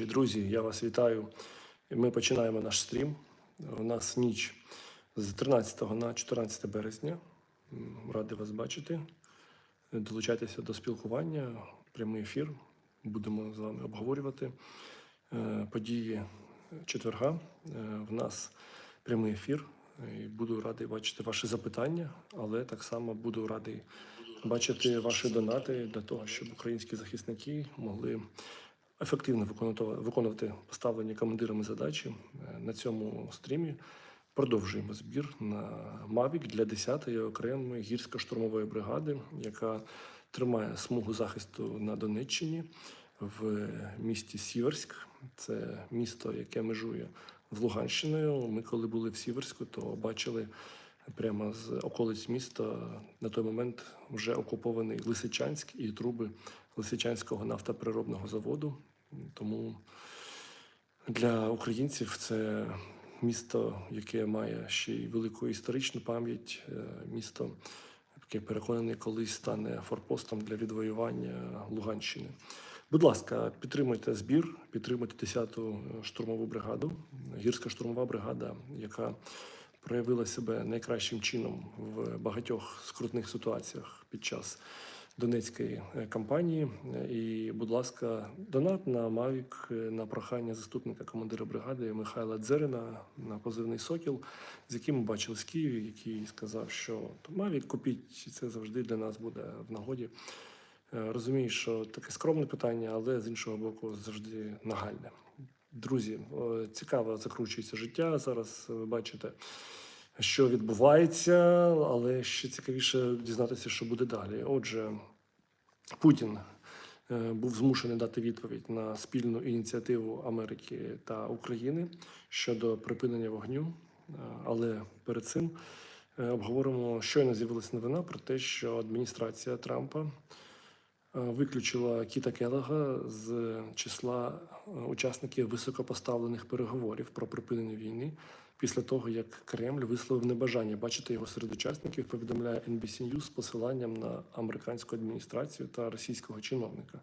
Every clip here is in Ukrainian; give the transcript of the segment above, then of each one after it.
глядачі, друзі, я вас вітаю. Ми починаємо наш стрім. У нас ніч з 13 на 14 березня. Радий вас бачити. Долучайтеся до спілкування, прямий ефір. Будемо з вами обговорювати е, події четверга. Е, В нас прямий ефір. І буду радий бачити ваші запитання, але так само буду радий бачити ваші донати для того, щоб українські захисники могли ефективно виконувати, виконувати поставлені командирами задачі. Е, На цьому стрімі продовжуємо збір на Мавік для 10-ї окремої гірсько-штурмової бригади, яка тримає смугу захисту на Донеччині в місті Сіверськ. Це місто, яке межує з Луганщиною. Ми, коли були в Сіверську, то бачили прямо з околиць міста на той момент вже окупований Лисичанськ і труби Лисичанського нафтопереробного заводу. Тому для українців це місто, яке має ще й велику історичну пам'ять, е, місто, яке переконаний колись стане форпостом для відвоювання Луганщини. Будь ласка, підтримуйте збір, підтримуйте 10-ту штурмову бригаду, гірська штурмова бригада, яка проявила себе найкращим чином в багатьох скрутних ситуаціях під час Донецької е, кампанії. Е, І, будь ласка, донат на Мавік е, на прохання заступника командира бригади Михайла Дзерина на позивний Сокіл, з яким ми бачили з Києві, який сказав, що Мавік купіть це завжди для нас буде в нагоді. Розумію, що таке скромне питання, але з іншого боку, завжди нагальне. Друзі, цікаво закручується життя. Зараз ви бачите, що відбувається, але ще цікавіше дізнатися, що буде далі. Отже, Путін е, був змушений дати відповідь на спільну ініціативу Америки та України щодо припинення вогню. Е, Але перед цим е, обговоримо, щойно з'явилася новина про те, що адміністрація Трампа е, виключила Кіта Келега з числа е, учасників високопоставлених переговорів про припинення війни після того, як Кремль висловив небажання бачити його серед учасників, повідомляє NBC News з посиланням на американську адміністрацію та російського чиновника.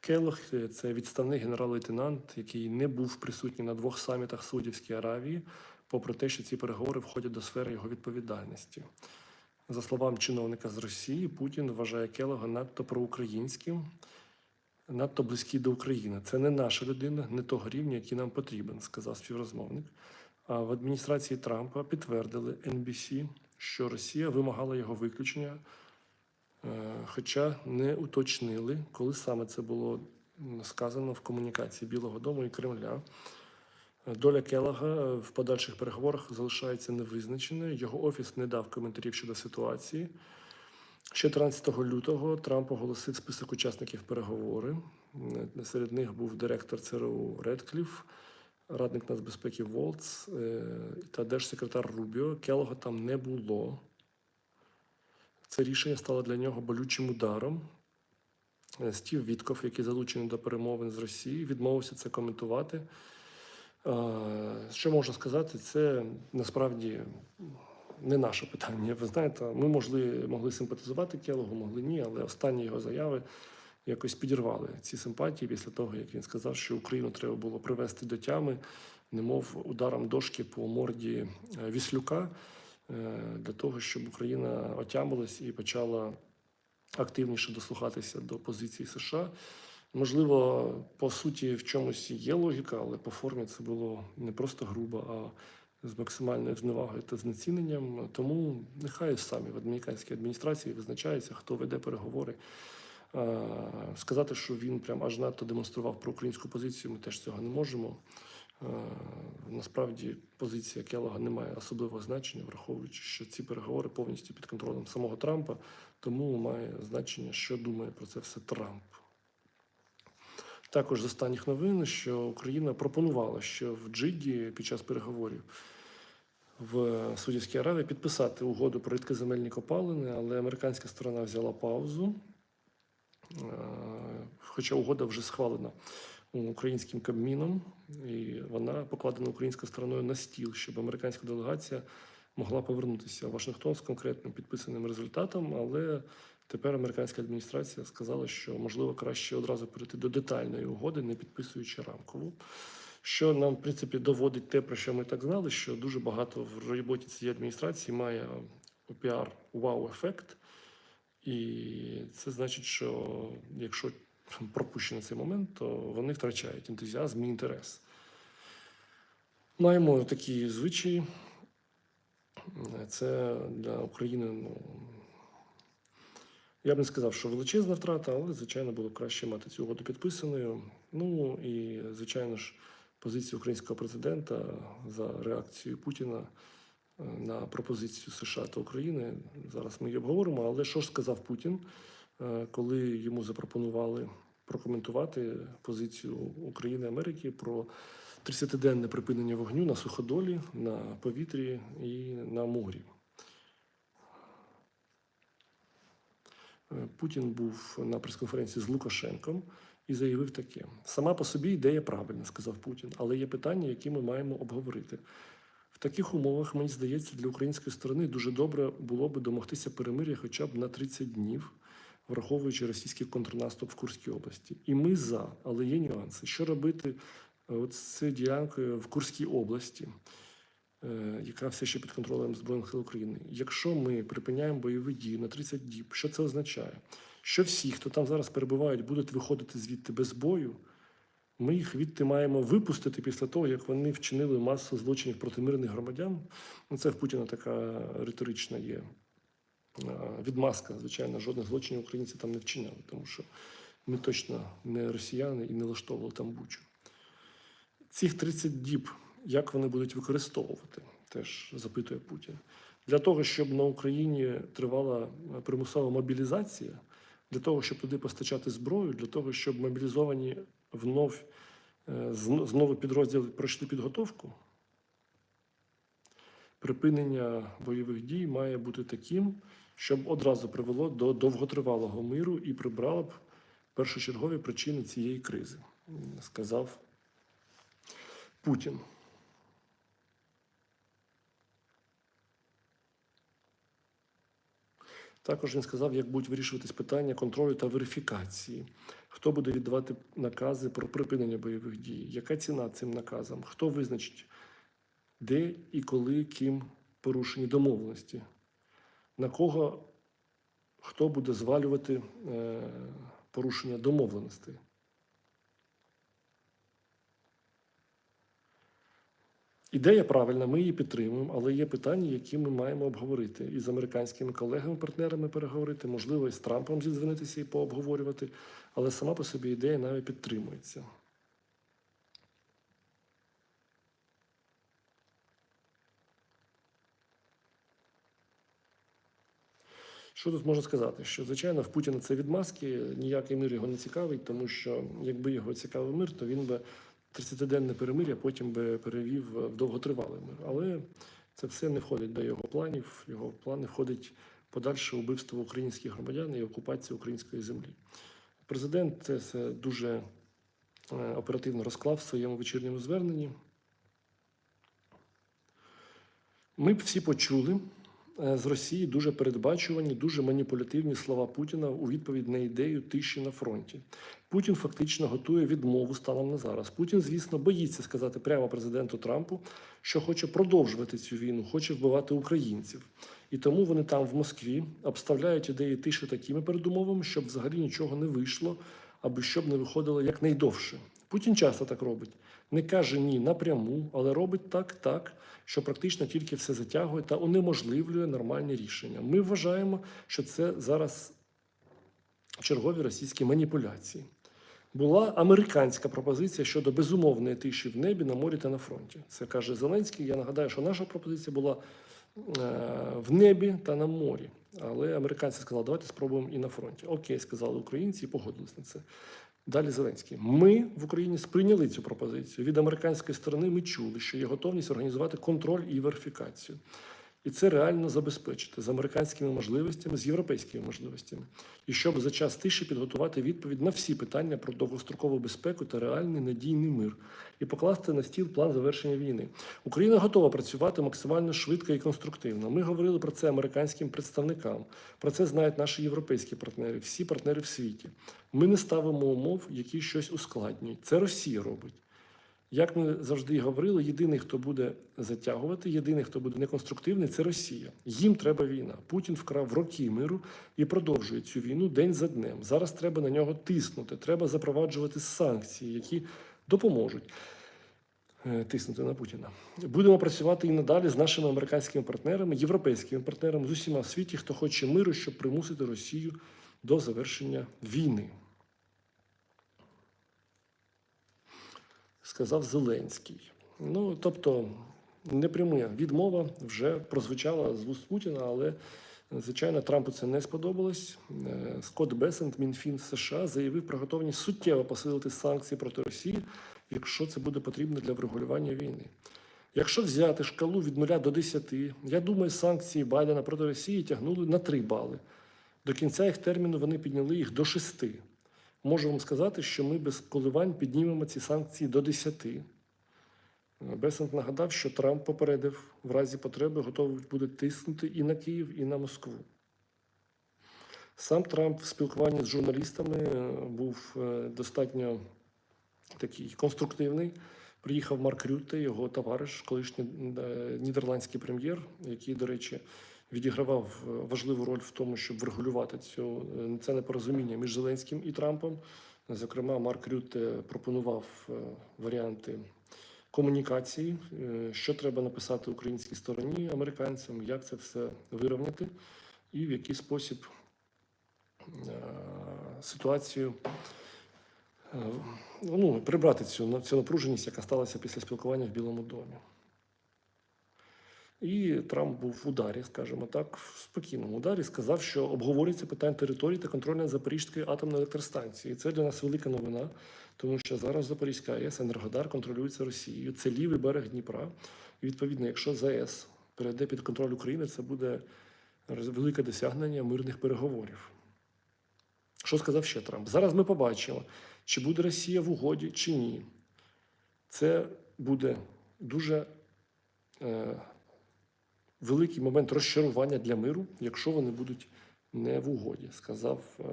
Келох е, це відставний генерал-лейтенант, який не був присутній на двох самітах Саудівській Аравії, попри те, що ці переговори входять до сфери його відповідальності. За словами чиновника з Росії, Путін вважає Келога надто проукраїнським, надто близький до України. Це не наша людина, не того рівня, який нам потрібен, сказав співрозмовник. А в адміністрації Трампа підтвердили NBC, що Росія вимагала його виключення, е, хоча не уточнили, коли саме це було сказано в комунікації Білого Дому і Кремля. Доля Келага в подальших переговорах залишається невизначеною. Його офіс не дав коментарів щодо ситуації. Ще 13 лютого Трамп оголосив список учасників переговори. Е, Серед них був директор ЦРУ Редкліф, радник нацбезпеки Волц е, та держсекретар Рубіо. Келога там не було. Це рішення стало для нього болючим ударом. Е, Стів Вітков, який залучений до перемовин з Росією, відмовився це коментувати. Що можна сказати, це насправді не наше питання. Ви знаєте, ми могли, могли симпатизувати Келогу, могли ні, але останні його заяви якось підірвали ці симпатії після того, як він сказав, що Україну треба було привести до тями, немов ударом дошки по морді е, Віслюка, е, для того, щоб Україна отямилась і почала активніше дослухатися до позиції США. Можливо, по суті, в чомусь є логіка, але по формі це було не просто грубо, а з максимальною зневагою та знеціненням. Тому нехай самі в американській адміністрації визначається, хто веде переговори. Сказати, що він прям аж надто демонстрував проукраїнську позицію, ми теж цього не можемо. Насправді позиція Келога не має особливого значення, враховуючи, що ці переговори повністю під контролем самого Трампа, тому має значення, що думає про це все Трамп. Також з останніх новин, що Україна пропонувала, що в Джидді під час переговорів в Саудівській Аравії підписати угоду про рідкоземельні копалини, але американська сторона взяла паузу. Е, Хоча угода вже схвалена українським кабміном, і вона покладена українською стороною на стіл, щоб американська делегація могла повернутися в Вашингтон з конкретним підписаним результатом, але Тепер американська адміністрація сказала, що можливо краще одразу перейти до детальної угоди, не підписуючи рамкову. Що нам, в принципі, доводить те, про що ми так знали, що дуже багато в роботі цієї адміністрації має піар вау-ефект. І це значить, що якщо пропущено цей момент, то вони втрачають ентузіазм і інтерес. Маємо такі звичаї. Це для України, ну, я б не сказав, що величезна втрата, але, звичайно, було б краще мати цю угоду підписаною. Ну і, звичайно ж, позиція українського президента за реакцією Путіна е, на пропозицію США та України. Зараз ми її обговоримо. Але що ж сказав Путін, е, коли йому запропонували прокоментувати позицію України і Америки про 30-денне припинення вогню на суходолі, на повітрі і на морі? Путін був на прес-конференції з Лукашенком і заявив таке: сама по собі ідея правильна, сказав Путін, але є питання, які ми маємо обговорити. В таких умовах, мені здається, для української сторони дуже добре було би домогтися перемир'я хоча б на 30 днів, враховуючи російський контрнаступ в Курській області. І ми за, але є нюанси. Що робити е, з цією ділянкою в Курській області? Е, яка все ще під контролем Збройних сил України. Якщо ми припиняємо бойові дії на 30 діб, що це означає? Що всі, хто там зараз перебувають, будуть виходити звідти без бою, ми їх відти маємо випустити після того, як вони вчинили масу злочинів проти мирних громадян. Ну, це в Путіна така риторична є е, відмазка. Звичайно, жодних злочинів українці там не вчиняли, тому що ми точно не росіяни і не влаштовували там бучу. Цих 30 діб як вони будуть використовувати, теж запитує Путін. Для того, щоб на Україні тривала примусова мобілізація, для того, щоб туди постачати зброю, для того, щоб мобілізовані внов, е, знову підрозділи пройшли підготовку. Припинення бойових дій має бути таким, щоб одразу привело до довготривалого миру і прибрало б першочергові причини цієї кризи, сказав Путін. Також він сказав, як будуть вирішуватись питання контролю та верифікації, хто буде віддавати накази про припинення бойових дій, яка ціна цим наказам, хто визначить, де і коли ким порушені домовленості, на кого хто буде звалювати е, порушення домовленостей. Ідея правильна, ми її підтримуємо, але є питання, які ми маємо обговорити і з американськими колегами, партнерами переговорити, можливо, і з Трампом зідзвонитися і пообговорювати. Але сама по собі ідея навіть підтримується. Що тут можна сказати? Що, звичайно, в Путіна це відмазки, ніякий мир його не цікавить, тому що якби його цікавив мир, то він би 30-денне перемир'я потім би перевів в довготривалий мир. Але це все не входить до його планів. Його плани входить подальше убивство українських громадян і окупація української землі. Президент це все дуже е, оперативно розклав в своєму вечірньому зверненні. Ми б всі почули з Росії дуже передбачувані, дуже маніпулятивні слова Путіна у відповідь на ідею тиші на фронті. Путін фактично готує відмову станом на зараз. Путін, звісно, боїться сказати прямо президенту Трампу, що хоче продовжувати цю війну, хоче вбивати українців. І тому вони там в Москві обставляють ідеї тиші такими передумовами, щоб взагалі нічого не вийшло, аби щоб не виходило якнайдовше. Путін часто так робить. Не каже ні напряму, але робить так, так, що практично тільки все затягує та унеможливлює нормальні рішення. Ми вважаємо, що це зараз чергові російські маніпуляції. Була американська пропозиція щодо безумовної тиші в небі, на морі та на фронті. Це каже Зеленський. Я нагадаю, що наша пропозиція була е, в небі та на морі. Але американці сказали, давайте спробуємо і на фронті. Окей, сказали українці і погодились на це. Далі Зеленський. Ми в Україні сприйняли цю пропозицію. Від американської сторони ми чули, що є готовність організувати контроль і верифікацію. І це реально забезпечити з американськими можливостями, з європейськими можливостями, і щоб за час тиші підготувати відповідь на всі питання про довгострокову безпеку та реальний надійний мир, і покласти на стіл план завершення війни. Україна готова працювати максимально швидко і конструктивно. Ми говорили про це американським представникам. Про це знають наші європейські партнери, всі партнери в світі. Ми не ставимо умов, які щось ускладнюють. Це Росія робить. Як ми завжди говорили, єдиний, хто буде затягувати, єдиний, хто буде неконструктивний, це Росія. Їм треба війна. Путін вкрав роки миру і продовжує цю війну день за днем. Зараз треба на нього тиснути. Треба запроваджувати санкції, які допоможуть е, тиснути на Путіна. Будемо працювати і надалі з нашими американськими партнерами, європейськими партнерами з усіма в світі, хто хоче миру, щоб примусити Росію до завершення війни. Сказав Зеленський. Ну, тобто, непряма відмова вже прозвучала з вуст Путіна, але, звичайно, Трампу це не сподобалось. Е, Скотт Бесент, Мінфін США, заявив про готовність суттєво посилити санкції проти Росії, якщо це буде потрібно для врегулювання війни. Якщо взяти шкалу від 0 до 10, я думаю, санкції Байдена проти Росії тягнули на 3 бали. До кінця їх терміну вони підняли їх до 6. Можу вам сказати, що ми без коливань піднімемо ці санкції до 10. Бесент нагадав, що Трамп попередив в разі потреби готовий буде тиснути і на Київ, і на Москву. Сам Трамп в спілкуванні з журналістами е, був е, достатньо такий конструктивний. Приїхав Марк Рютте, його товариш, колишній е, нідерландський прем'єр, який, до речі, відігравав е, важливу роль в тому, щоб врегулювати цю е, це непорозуміння між Зеленським і Трампом. Зокрема, Марк Рютте пропонував е, варіанти комунікації, що треба написати українській стороні американцям, як це все вирівняти, і в який спосіб ситуацію. Ну, прибрати цю, цю напруженість, яка сталася після спілкування в Білому домі. І Трамп був в ударі, скажімо так, в спокійному ударі, сказав, що обговорюється питання території та контролю Запорізької атомної електростанції. І це для нас велика новина, тому що зараз Запорізька АЕС Енергодар контролюється Росією. Це лівий берег Дніпра. І відповідно, якщо ЗАЕС перейде під контроль України, це буде велике досягнення мирних переговорів. Що сказав ще Трамп? Зараз ми побачимо, чи буде Росія в угоді, чи ні. Це буде дуже. Е, великий момент розчарування для миру, якщо вони будуть не в угоді, сказав, е,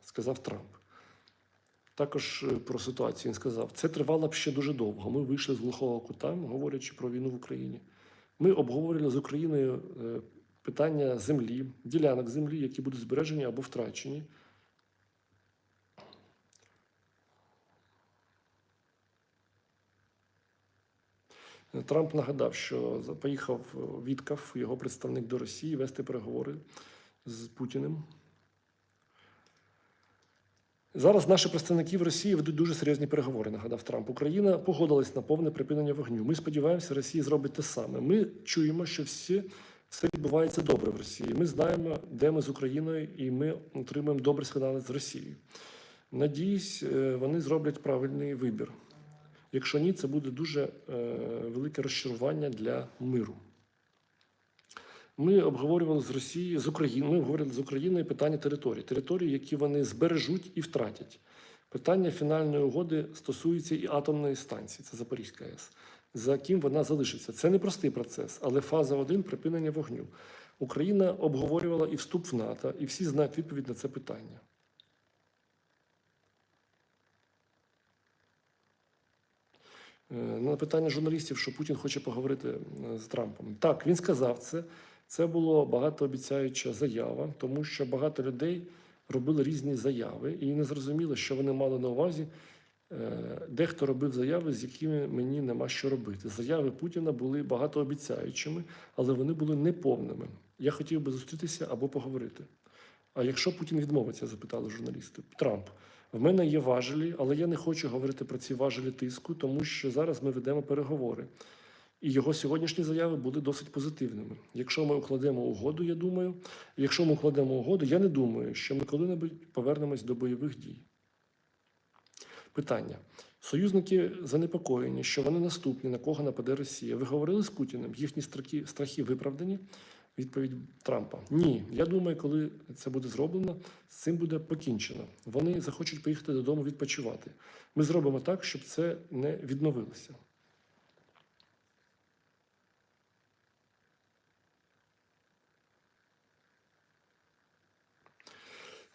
сказав Трамп. Також е, про ситуацію він сказав: це тривало б ще дуже довго. Ми вийшли з глухого кута, говорячи про війну в Україні. Ми обговорювали з Україною е, питання землі, ділянок землі, які будуть збережені або втрачені. Трамп нагадав, що поїхав Віткав, його представник до Росії, вести переговори з Путіним. Зараз наші представники в Росії ведуть дуже серйозні переговори, нагадав Трамп. Україна погодилась на повне припинення вогню. Ми сподіваємося, Росія зробить те саме. Ми чуємо, що всі, все відбувається добре в Росії. Ми знаємо, де ми з Україною, і ми отримуємо добрі сигнали з Росії. Надіюсь, е, вони зроблять правильний вибір. Якщо ні, це буде дуже е, велике розчарування для миру. Ми обговорювали з Росією, з Україною, ми обговорювали з Україною питання території, території, які вони збережуть і втратять. Питання фінальної угоди стосується і атомної станції, це Запорізька АЕС, за ким вона залишиться. Це непростий процес, але фаза 1 – припинення вогню. Україна обговорювала і вступ в НАТО, і всі знають відповідь на це питання. На питання журналістів, що Путін хоче поговорити е, з Трампом. Так, він сказав це. Це було багатообіцяюча заява, тому що багато людей робили різні заяви, і не зрозуміло, що вони мали на увазі. Е, Дехто робив заяви, з якими мені нема що робити. Заяви Путіна були багатообіцяючими, але вони були неповними. Я хотів би зустрітися або поговорити. А якщо Путін відмовиться, запитали журналісти. Трамп. В мене є важелі, але я не хочу говорити про ці важелі тиску, тому що зараз ми ведемо переговори. І його сьогоднішні заяви були досить позитивними. Якщо ми укладемо угоду, я думаю, якщо ми укладемо угоду, я не думаю, що ми коли-небудь повернемось до бойових дій. Питання: Союзники занепокоєні, що вони наступні, на кого нападе Росія. Ви говорили з Путіним, їхні страхи, страхи виправдані? Відповідь Трампа: Ні. Я думаю, коли це буде зроблено, з цим буде покінчено. Вони захочуть поїхати додому відпочивати. Ми зробимо так, щоб це не відновилося.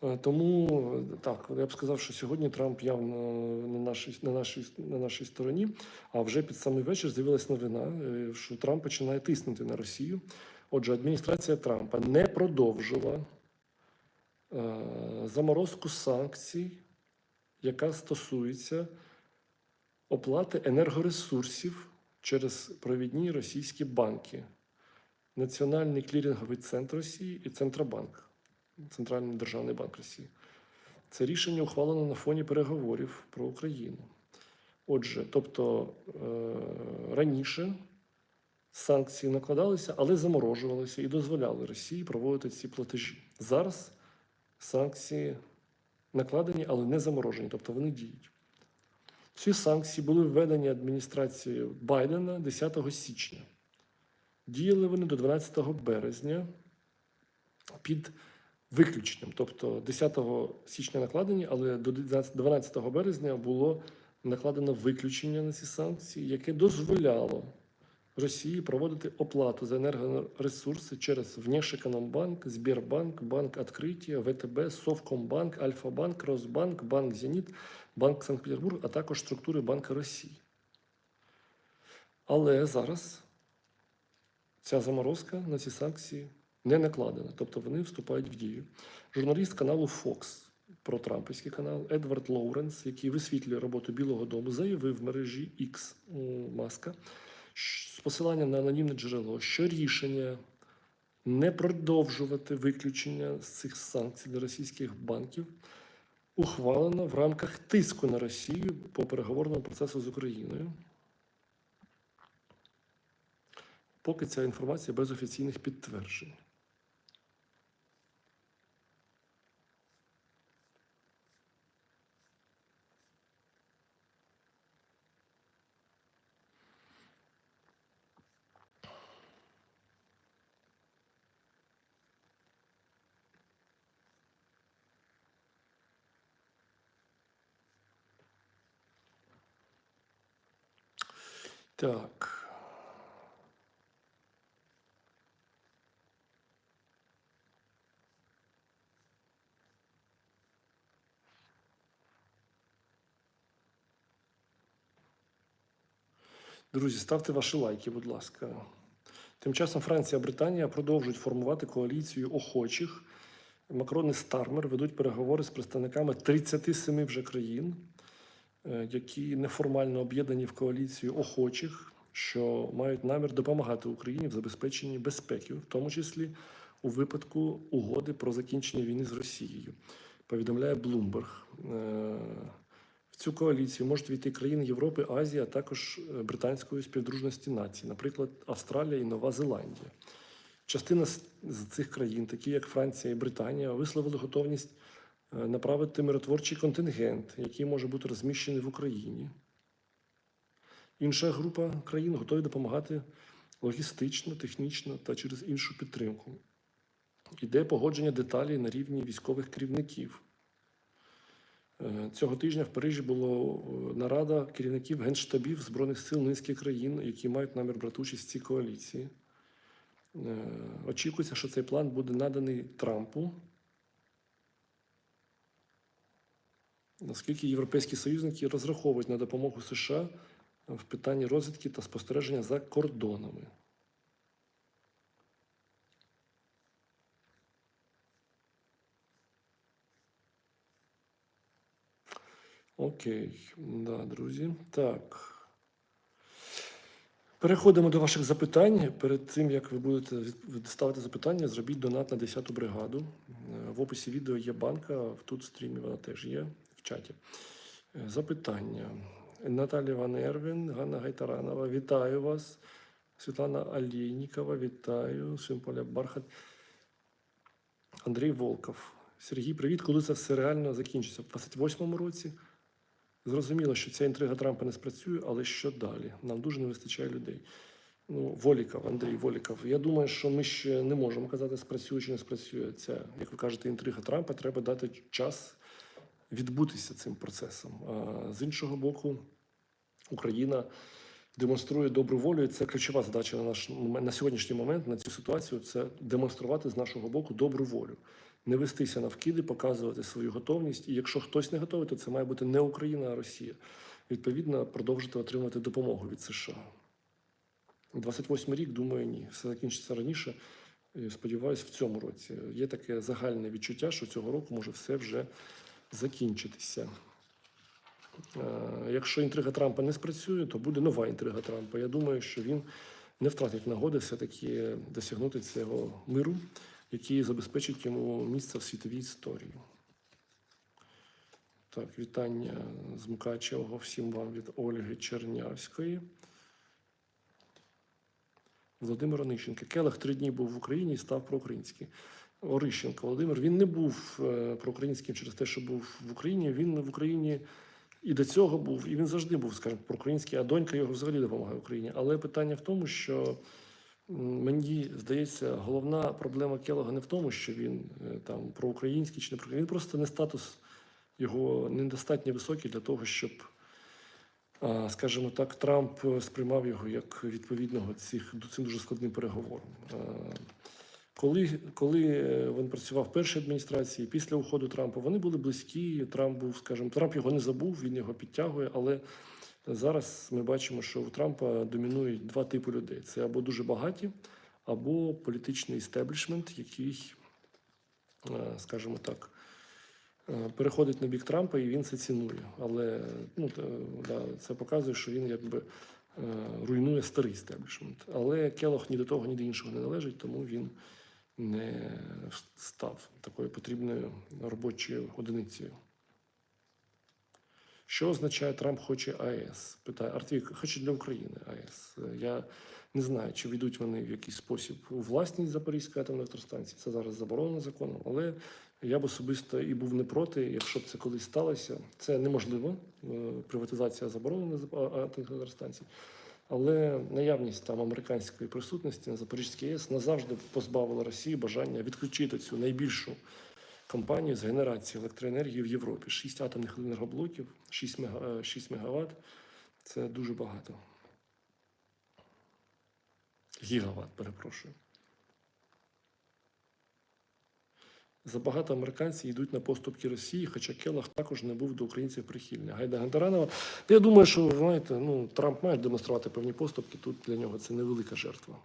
Е, Тому е, так, я б сказав, що сьогодні Трамп явно на нашій, на нашій, на нашій стороні. А вже під самий вечір з'явилася новина, е, що Трамп починає тиснути на Росію. Отже, адміністрація Трампа не продовжила е, заморозку санкцій, яка стосується оплати енергоресурсів через провідні російські банки, Національний кліринговий центр Росії і Центробанк. Центральний державний банк Росії. Це рішення ухвалено на фоні переговорів про Україну. Отже, тобто е, раніше санкції накладалися, але заморожувалися і дозволяли Росії проводити ці платежі. Зараз санкції накладені, але не заморожені, тобто вони діють. Ці санкції були введені адміністрацією Байдена 10 січня. Діяли вони до 12 березня під виключенням. Тобто 10 січня накладені, але до 12 березня було накладено виключення на ці санкції, яке дозволяло Росії проводити оплату за енергоресурси через Внешекономбанк, Збірбанк, Банк Откриття, ВТБ, Совкомбанк, Альфа-Банк, Росбанк, Банк Зеніт, Банк Санкт-Петербург, а також структури Банка Росії. Але зараз ця заморозка на ці санкції не накладена, тобто вони вступають в дію. Журналіст каналу Fox про Трампівський канал Едвард Лоуренс, який висвітлює роботу Білого Дому, заявив в мережі X Маска з посиланням на анонімне джерело, що рішення не продовжувати виключення з цих санкцій для російських банків ухвалено в рамках тиску на Росію по переговорному процесу з Україною. Поки ця інформація без офіційних підтверджень. Так. Друзі, ставте ваші лайки, будь ласка. Тим часом Франція і Британія продовжують формувати коаліцію охочих. Макрон і Стармер ведуть переговори з представниками 37 вже країн, які неформально об'єднані в коаліцію охочих, що мають намір допомагати Україні в забезпеченні безпеки, в тому числі у випадку угоди про закінчення війни з Росією. Повідомляє Блумберг. Е, В цю коаліцію можуть війти країни Європи, Азії, а також е, британської співдружності націй, наприклад, Австралія і Нова Зеландія. Частина з цих країн, такі як Франція і Британія, висловили готовність е, направити миротворчий контингент, який може бути розміщений в Україні. Інша група країн готові допомагати логістично, технічно та через іншу підтримку. Іде погодження деталей на рівні військових керівників. Е, Цього тижня в Парижі була нарада керівників генштабів Збройних сил низки країн, які мають намір брати участь в цій коаліції. Е, Очікується, що цей план буде наданий Трампу, оскільки європейські союзники розраховують на допомогу США в питанні розвідки та спостереження за кордонами. Окей, да, друзі. Так. Переходимо до ваших запитань. Перед тим, як ви будете ставити запитання, зробіть донат на 10-ту бригаду. Е, В описі відео є банка, тут в стрімі вона теж є чаті. Е, Запитання. Наталія Ван Ервін, Ганна Гайтаранова, вітаю вас. Світлана Алєйнікова, вітаю. Симполя Бархат. Андрій Волков. Сергій, привіт. Коли це все реально закінчиться? В 28-му році? Зрозуміло, що ця інтрига Трампа не спрацює, але що далі? Нам дуже не вистачає людей. Ну, Воліков, Андрій Воліков. Я думаю, що ми ще не можемо казати, спрацює чи не спрацює ця, як ви кажете, інтрига Трампа. Треба дати час відбутися цим процесом. А з іншого боку, Україна демонструє добру волю. І це ключова задача на наш на сьогоднішній момент на цю ситуацію. Це демонструвати з нашого боку добру волю, не вестися на вкиди, показувати свою готовність. І якщо хтось не готовий, то це має бути не Україна, а Росія. Відповідно, продовжити отримувати допомогу від США. 28 рік, думаю, ні. Все закінчиться раніше. Сподіваюсь, в цьому році. Є таке загальне відчуття, що цього року може все вже закінчитися. Е, Якщо інтрига Трампа не спрацює, то буде нова інтрига Трампа. Я думаю, що він не втратить нагоди все-таки досягнути цього миру, який забезпечить йому місце в світовій історії. Так, вітання з Мукачевого всім вам від Ольги Чернявської. Володимир Онищенко. Келех три дні був в Україні і став проукраїнським. Орищенко Володимир. Він не був е, проукраїнським через те, що був в Україні. Він в Україні і до цього був, і він завжди був, скажімо, проукраїнський, а донька його взагалі допомагає Україні. Але питання в тому, що мені здається, головна проблема Келога не в тому, що він е, там проукраїнський чи не проукраїнський. Він просто не статус його недостатньо високий для того, щоб скажімо так, Трамп е, сприймав його як відповідного цих цим дуже складним переговорам. Коли, коли е, він працював в першій адміністрації, після уходу Трампа, вони були близькі. Трамп був, скажімо, Трамп його не забув, він його підтягує. Але зараз ми бачимо, що у Трампа домінують два типи людей: це або дуже багаті, або політичний істеблішмент, який, е, скажімо так, е, переходить на бік Трампа, і він це цінує. Але ну, це показує, що він якби руйнує старий істеблішмент. Але Келох ні до того, ні до іншого не належить, тому він не став такою потрібною робочою одиницею. Що означає Трамп хоче АЕС? Питає Артвік, хоче для України АЕС. Я не знаю, чи війдуть вони в якийсь спосіб у власність Запорізької атомної електростанції. Це зараз заборонено законом, але я б особисто і був не проти, якщо б це колись сталося. Це неможливо. е, Приватизація заборонена атомних електростанцій. Але наявність там американської присутності на Запорізькій ЄС назавжди позбавила Росії бажання відключити цю найбільшу компанію з генерації електроенергії в Європі. Шість атомних енергоблоків, 6, мега, 6 мегаватт. Це дуже багато. Гігаватт, перепрошую. Забагато американців йдуть на поступки Росії, хоча Келах також не був до українців прихильний. Гайда Гонтаранова. Та Я думаю, що знаєте, ну, Трамп має демонструвати певні поступки. Тут для нього це невелика жертва.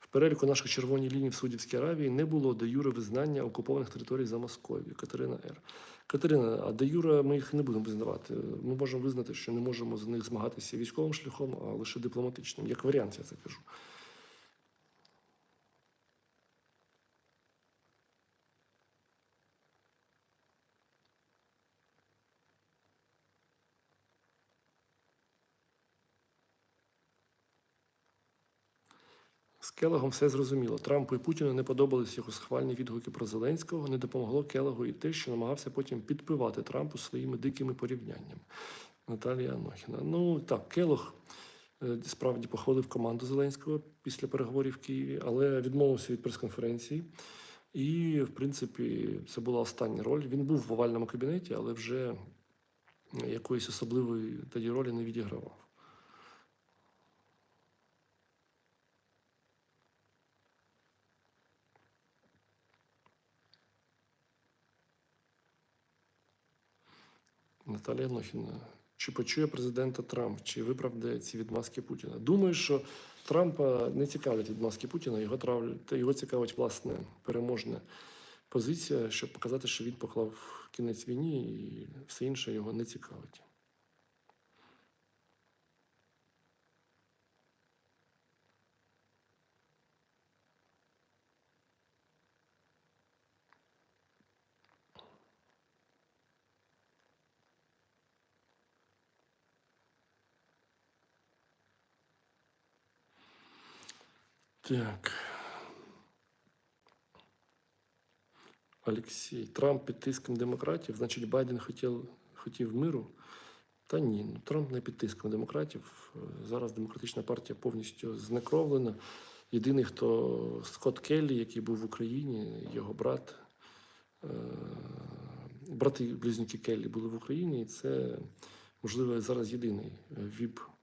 В переліку наших червоні ліній в Саудівській Аравії не було де юре визнання окупованих територій за Московію. Катерина Р. Катерина, а де юре ми їх не будемо визнавати. Ми можемо визнати, що не можемо за них змагатися військовим шляхом, а лише дипломатичним. Як варіант, я це кажу. З Келегом все зрозуміло. Трампу і Путіну не подобались його схвальні відгуки про Зеленського. Не допомогло Келегу і те, що намагався потім підпивати Трампу своїми дикими порівняннями. Наталія Анохіна. Ну так, Келог е, справді похвалив команду Зеленського після переговорів в Києві, але відмовився від прес-конференції. І, в принципі, це була остання роль. Він був в овальному кабінеті, але вже якоїсь особливої тоді ролі не відігравав. Наталія Нохіна. Чи почує президента Трамп, чи виправдає ці відмазки Путіна? Думаю, що Трампа не цікавлять відмазки Путіна, його травлять, його цікавить власне переможна позиція, щоб показати, що він поклав кінець війні, і все інше його не цікавить. Так. Олексій. Трамп під тиском демократів, значить, Байден хотів, хотів миру. Та ні, ну Трамп не під тиском демократів. Е, Зараз демократична партія повністю знекровлена. Єдиний, хто Скотт Келлі, який був в Україні, його брат, е, брати близнюки Келлі були в Україні, і це, можливо, зараз єдиний віп е,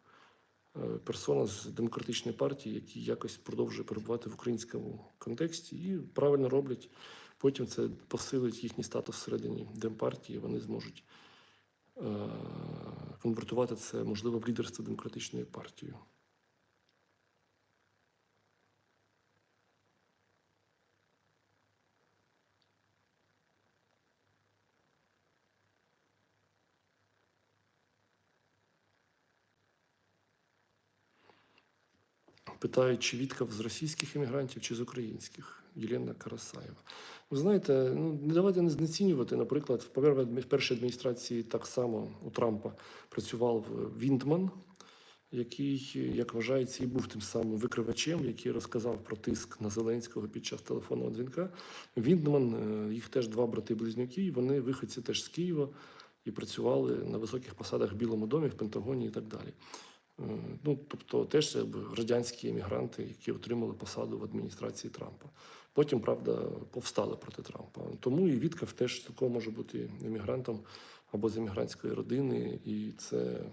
персона з демократичної партії, які якось продовжує перебувати в українському контексті і правильно роблять. Потім це посилить їхній статус всередині демпартії. Вони зможуть е, конвертувати це, можливо, в лідерство демократичної партії. Питають, чи Вітков з російських іммігрантів, чи з українських. Єлена Карасаєва. Ви знаєте, ну давайте не знецінювати. Наприклад, в першій адміністрації так само у Трампа працював Віндман, який, як вважається, і був тим самим викривачем, який розказав про тиск на Зеленського під час телефонного дзвінка. Віндман, е, їх теж два брати-близнюки, вони виходці теж з Києва і працювали на високих посадах в Білому домі, в Пентагоні і так далі. Е, Ну, тобто теж радянські емігранти, які отримали посаду в адміністрації Трампа. Потім, правда, повстали проти Трампа. Тому і Вітков теж цілком може бути емігрантом або з емігрантської родини, і це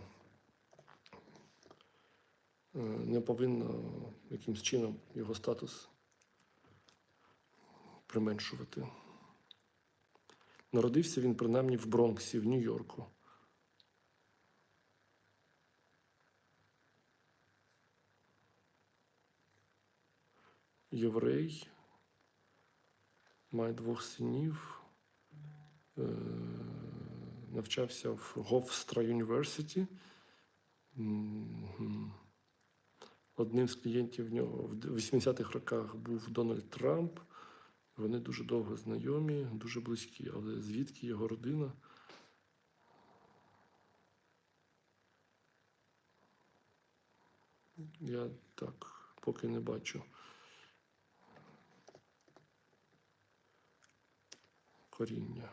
е, не повинно якимось чином його статус применшувати. Народився він принаймні в Бронксі, в Нью-Йорку. Єврей, має двох синів, е, навчався в Говстра Юніверситі. Одним з клієнтів в нього в 80-х роках був Дональд Трамп. Вони дуже довго знайомі, дуже близькі, але звідки його родина? Я так поки не бачу. Коріння.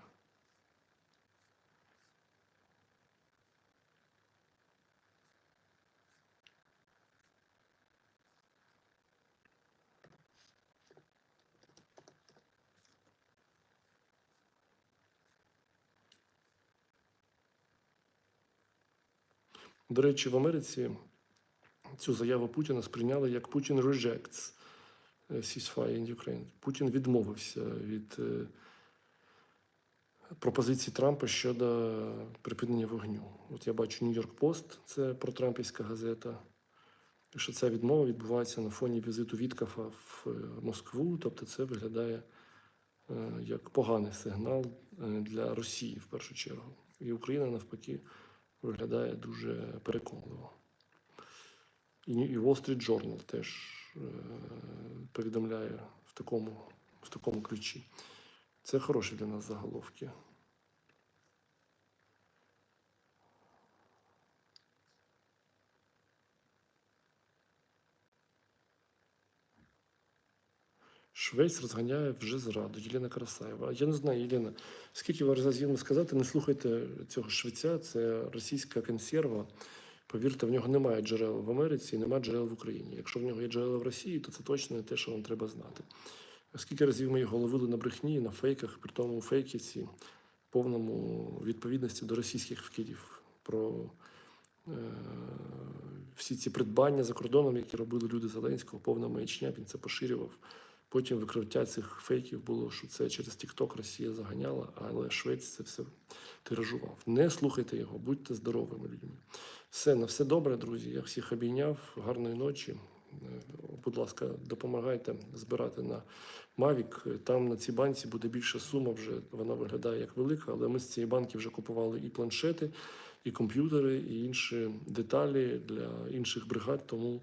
До речі, в Америці цю заяву Путіна сприйняли як Путін rejects е, ceasefire in Ukraine. Путін відмовився від е, пропозиції Трампа щодо припинення вогню. От я бачу Нью-Йорк Пост, це протрампівська газета. Що ця відмова відбувається на фоні візиту Віткафа в е, Москву. Тобто це виглядає е, як поганий сигнал е, для Росії в першу чергу. І Україна навпаки виглядає дуже переконливо. І Wall Street Journal теж повідомляє в такому, в такому ключі. Це хороші для нас заголовки. Швець розганяє вже зраду. Єлена Красаєва. Я не знаю, Єлена, скільки ви разів сказати, не слухайте цього швеця, це російська консерва. Повірте, в нього немає джерел в Америці і немає джерел в Україні. Якщо в нього є джерела в Росії, то це точно не те, що вам треба знати. Скільки разів ми його ловили на брехні, на фейках, при тому фейки ці повному відповідності до російських вкидів про е, всі ці придбання за кордоном, які робили люди Зеленського, повна маячня, він це поширював. Потім викриття цих фейків було, що це через TikTok Росія заганяла, але Швець це все тиражував. Не слухайте його, будьте здоровими людьми. Все, на все добре, друзі. Я всіх обійняв. Гарної ночі. Будь ласка, допомагайте збирати на Mavic. Там на цій банці буде більша сума. Вже вона виглядає як велика, але ми з цієї банки вже купували і планшети, і комп'ютери, і інші деталі для інших бригад. Тому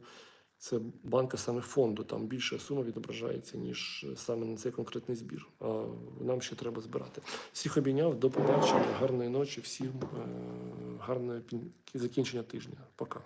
це банка саме фонду. Там більша сума відображається, ніж саме на цей конкретний збір. А нам ще треба збирати. Всіх обійняв, до побачення, гарної ночі, всім е, гарне закінчення тижня. Пока.